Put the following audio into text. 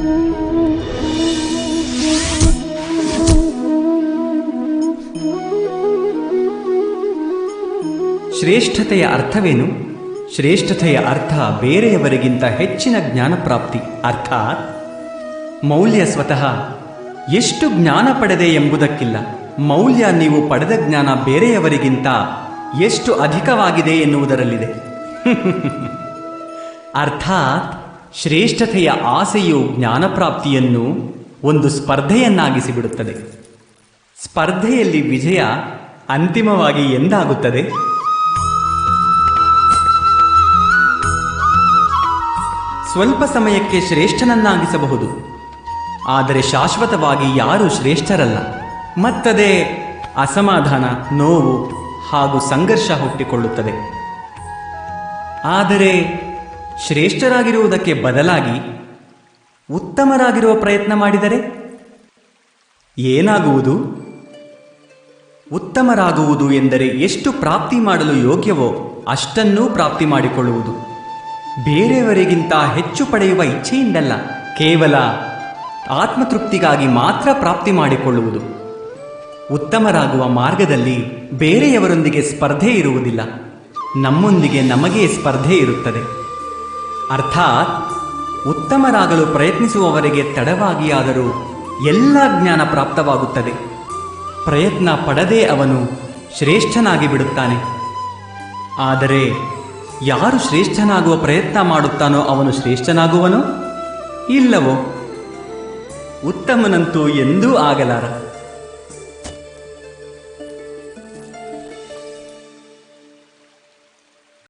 ಶ್ರೇಷ್ಠತೆಯ ಅರ್ಥವೇನು? ಶ್ರೇಷ್ಠತೆಯ ಅರ್ಥ ಬೇರೆಯವರಿಗಿಂತ ಹೆಚ್ಚಿನ ಜ್ಞಾನಪ್ರಾಪ್ತಿ, ಅರ್ಥಾತ್ ಮೌಲ್ಯ ಸ್ವತಃ ಎಷ್ಟು ಜ್ಞಾನ ಪಡೆದೆ ಎಂಬುದಕ್ಕಿಲ್ಲ. ಮೌಲ್ಯ ನೀವು ಪಡೆದ ಜ್ಞಾನ ಬೇರೆಯವರಿಗಿಂತ ಎಷ್ಟು ಅಧಿಕವಾಗಿದೆ ಎನ್ನುವುದರಲ್ಲಿದೆ. ಅರ್ಥಾತ್ ಶ್ರೇಷ್ಠತೆಯ ಆಸೆಯು ಜ್ಞಾನಪ್ರಾಪ್ತಿಯನ್ನು ಒಂದು ಸ್ಪರ್ಧೆಯನ್ನಾಗಿಸಿಬಿಡುತ್ತದೆ. ಸ್ಪರ್ಧೆಯಲ್ಲಿ ವಿಜಯ ಅಂತಿಮವಾಗಿ ಎಂದಾಗುತ್ತದೆ? ಸ್ವಲ್ಪ ಸಮಯಕ್ಕೆ ಶ್ರೇಷ್ಠನನ್ನಾಗಿಸಬಹುದು. ಆದರೆ ಶಾಶ್ವತವಾಗಿ ಯಾರೂ ಶ್ರೇಷ್ಠರಲ್ಲ. ಮತ್ತದೇ ಅಸಮಾಧಾನ, ನೋವು ಹಾಗೂ ಸಂಘರ್ಷ ಹುಟ್ಟಿಕೊಳ್ಳುತ್ತದೆ. ಆದರೆ ಶ್ರೇಷ್ಠರಾಗಿರುವುದಕ್ಕೆ ಬದಲಾಗಿ ಉತ್ತಮರಾಗಿರುವ ಪ್ರಯತ್ನ ಮಾಡಿದರೆ ಏನಾಗುವುದು? ಉತ್ತಮರಾಗುವುದು ಎಂದರೆ ಎಷ್ಟು ಪ್ರಾಪ್ತಿ ಮಾಡಲು ಯೋಗ್ಯವೋ ಅಷ್ಟನ್ನೂ ಪ್ರಾಪ್ತಿ ಮಾಡಿಕೊಳ್ಳುವುದು. ಬೇರೆಯವರಿಗಿಂತ ಹೆಚ್ಚು ಪಡೆಯುವ ಇಚ್ಛೆಯಿಂದಲ್ಲ, ಕೇವಲ ಆತ್ಮತೃಪ್ತಿಗಾಗಿ ಮಾತ್ರ ಪ್ರಾಪ್ತಿ ಮಾಡಿಕೊಳ್ಳುವುದು. ಉತ್ತಮರಾಗುವ ಮಾರ್ಗದಲ್ಲಿ ಬೇರೆಯವರೊಂದಿಗೆ ಸ್ಪರ್ಧೆ ಇರುವುದಿಲ್ಲ, ನಮ್ಮೊಂದಿಗೆ ನಮಗೇ ಸ್ಪರ್ಧೆ ಇರುತ್ತದೆ. ಅರ್ಥಾತ್ ಉತ್ತಮರಾಗಲು ಪ್ರಯತ್ನಿಸುವವರಿಗೆ ತಡವಾಗಿಯಾದರೂ ಎಲ್ಲ ಜ್ಞಾನ ಪ್ರಾಪ್ತವಾಗುತ್ತದೆ. ಪ್ರಯತ್ನ ಪಡದೇ ಅವನು ಶ್ರೇಷ್ಠನಾಗಿ ಬಿಡುತ್ತಾನೆ. ಆದರೆ ಯಾರು ಶ್ರೇಷ್ಠನಾಗುವ ಪ್ರಯತ್ನ ಮಾಡುತ್ತಾನೋ ಅವನು ಶ್ರೇಷ್ಠನಾಗುವನೋ? ಇಲ್ಲವೋ? ಉತ್ತಮನಂತೂ ಎಂದೂ ಆಗಲಾರ.